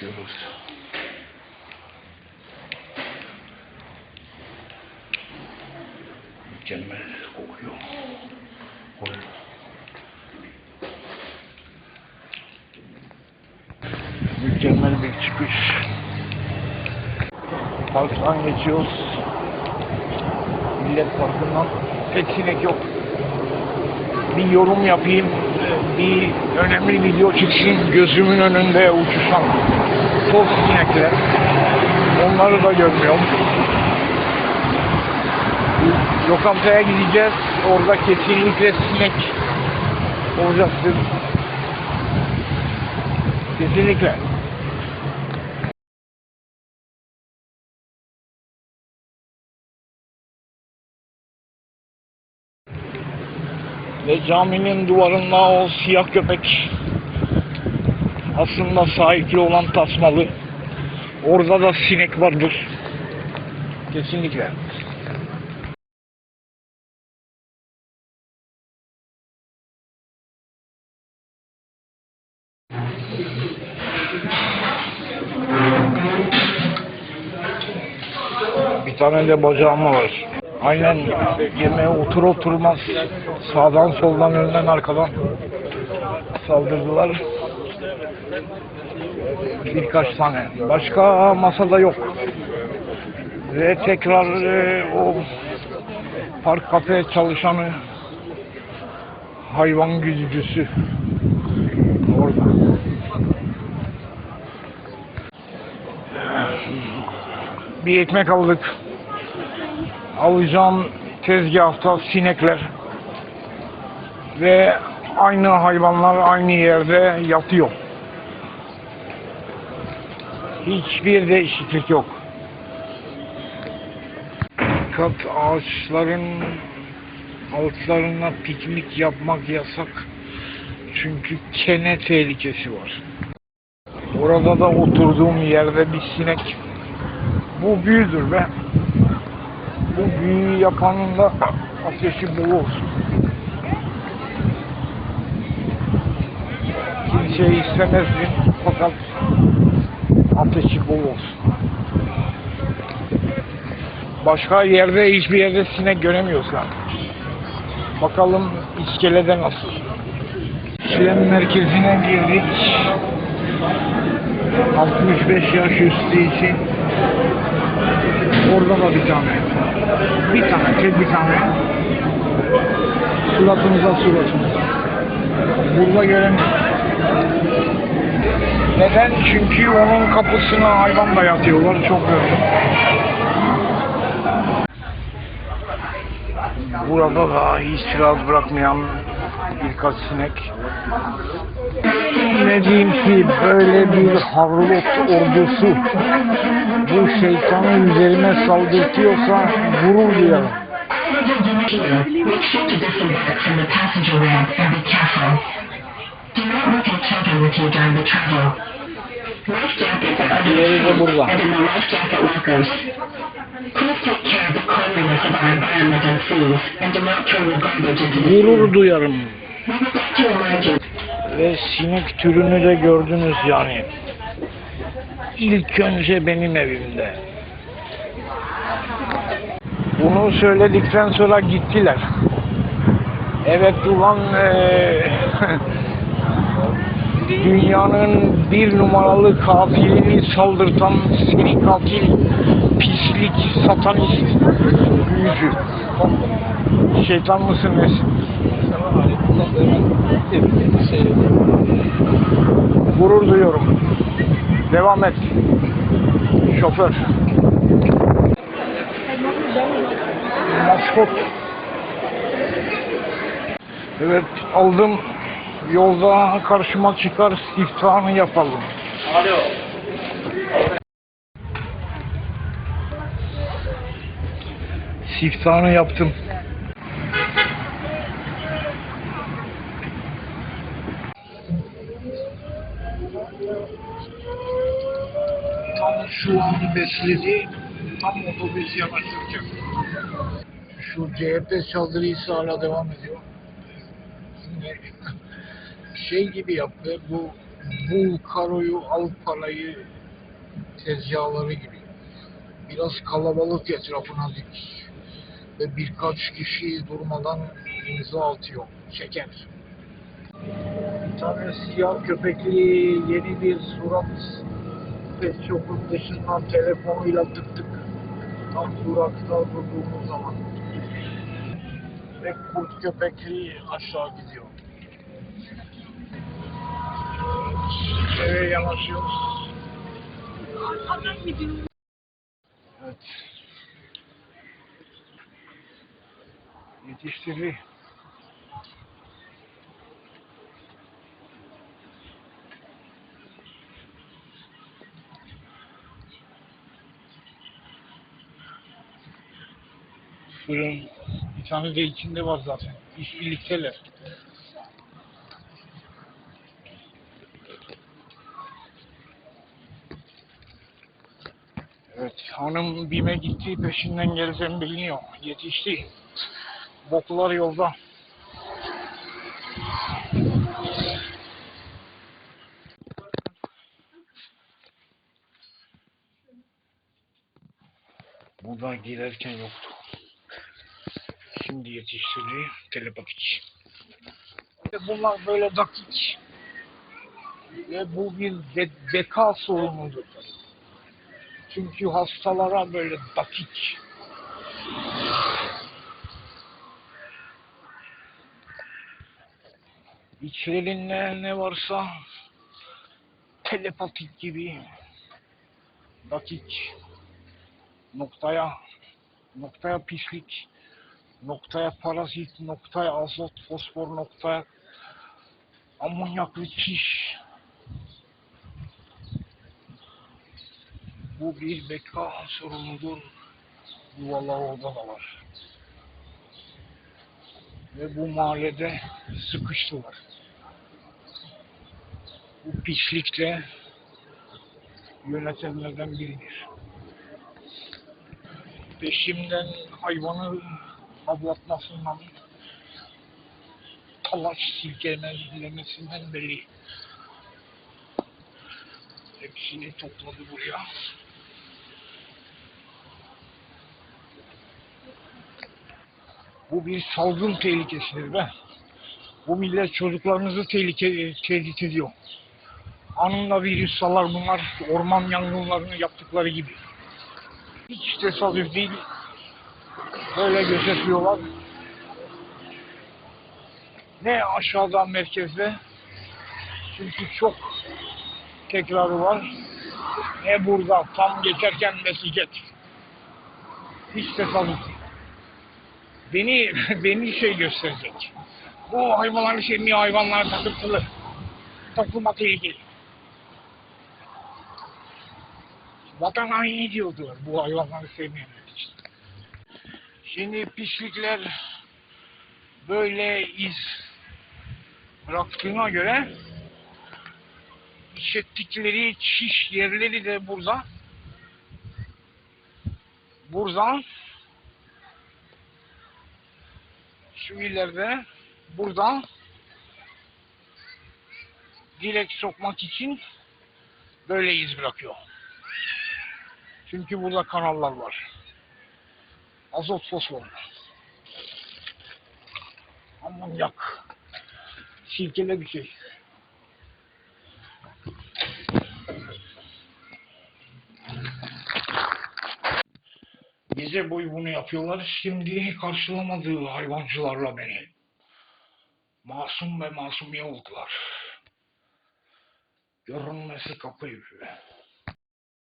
çıkıyoruz. Mükemmel kokuyor. Oy. Mükemmel bir çıkış. Parktan geçiyoruz. Millet Parkı'ndan pek sinek yok. Bir yorum yapayım. Bir önemli video çıksın. Gözümün önünde uçuşan toz sinekler. Onları da görmüyorum. Lokantaya gideceğiz. Orada kesinlikle sinek olacaktır. Kesinlikle. Ve caminin duvarında o siyah köpek aslında sahipli olan tasmalı. Orada da sinek vardır. Kesinlikle. Bir tane de bacağım var. Aynen yemeğe otur oturmaz sağdan soldan önden arkadan saldırdılar. Birkaç tane. Başka masada yok. Ve tekrar e, o park kafe çalışanı hayvan güdücüsü orada. Bir ekmek aldık. Alacağım tezgahta sinekler ve aynı hayvanlar aynı yerde yatıyor. Hiçbir değişiklik yok. Kat ağaçların altlarına piknik yapmak yasak. Çünkü kene tehlikesi var. Orada da oturduğum yerde bir sinek. Bu büyüdür be. Bu büyüyü yapanın da ateşi bol olsun. Kimseyi istemezdim fakat ateşi bol olsun. Başka yerde hiçbir yerde sinek göremiyorsan. Bakalım iskelede nasıl. İşlem merkezine girdik. 65 yaş üstü için orada da bir tane. Bir tane, tek bir tane. Suratımıza suratımıza. Burada göremiyorum. Neden? Çünkü onun kapısına hayvan dayatıyorlar. Çok gördüm. Burada da hiç rahat bırakmayan birkaç sinek. Ne diyeyim ki böyle bir harlot ordusu bu şeytanı üzerime saldırtıyorsa jackets are İleri burada. Gurur duyarım. Ve sinek türünü de gördünüz yani. İlk önce benim evimde. Bunu söyledikten sonra gittiler. Evet ulan eee, dünyanın bir numaralı katilini saldırtan seri katil, pislik, satanist, büyücü. Şeytan mısın nesin? Gurur duyuyorum. Devam et. Şoför. Maskot. Evet aldım. Yolda karşıma çıkar siftahını yapalım. Siftahını yaptım. tam şu an besledi, tam otobüs yanaştıracak. Şu CHP saldırısı hala devam ediyor. Şey gibi yaptı, bu bul karoyu al parayı tezgahları gibi. Biraz kalabalık etrafına dik. Ve birkaç kişi durmadan imza atıyor. Şeker. Bir tane siyah köpekli yeni bir surat pet shop'un dışından telefonuyla tık tık tam durakta durduğumuz zaman ve kurt köpekli aşağı gidiyor. Eve yanaşıyoruz. Evet. Yetiştiri. Fırın. Tane de içinde var zaten. İş birlikteler. Evet, hanım bime gitti, peşinden geleceğim biliniyor. Yetişti. Boklar yolda. Bu da girerken yoktu. Şimdi yetiştirdi telepatik. Bunlar böyle dakik. Ve bu bir be- beka sorunudur. Çünkü hastalara böyle dakik. İçlerinde ne varsa telepatik gibi dakik noktaya noktaya pislik noktaya parazit noktaya azot fosfor noktaya amonyaklı çiş bu bir beka sorunudur yuvalar orada da var. Ve bu mahallede sıkıştılar bu pislikle yönetenlerden biridir. Peşimden hayvanı avlatmasından talaş silkelemesinden belli. Hepsini topladı buraya. Bu bir salgın tehlikesidir be. Bu millet çocuklarınızı tehlike, tehdit ediyor. Anında virüs salar bunlar orman yangınlarını yaptıkları gibi. Hiç tesadüf değil. Böyle gözetliyorlar. Ne aşağıda merkezde çünkü çok tekrarı var. Ne burada tam geçerken netice. Hiç tesadüf. Beni, beni şey gösterecek. Bu hayvanları sevmiyor, hayvanlar takıntılı. Topluma tehlikeli. Vatan haini diyordular bu hayvanları sevmeyenler için. Şimdi pislikler böyle iz bıraktığına göre işlettikleri çiş yerleri de burada. Burada şu ileride burada dilek sokmak için böyle iz bırakıyor. Çünkü burada kanallar var. Azot fosfor. Amonyak. Silkele bir şey. Gece boyu bunu yapıyorlar. Şimdi karşılamadığı hayvancılarla beni. Masum ve masumiye oldular. Görünmesi kapı.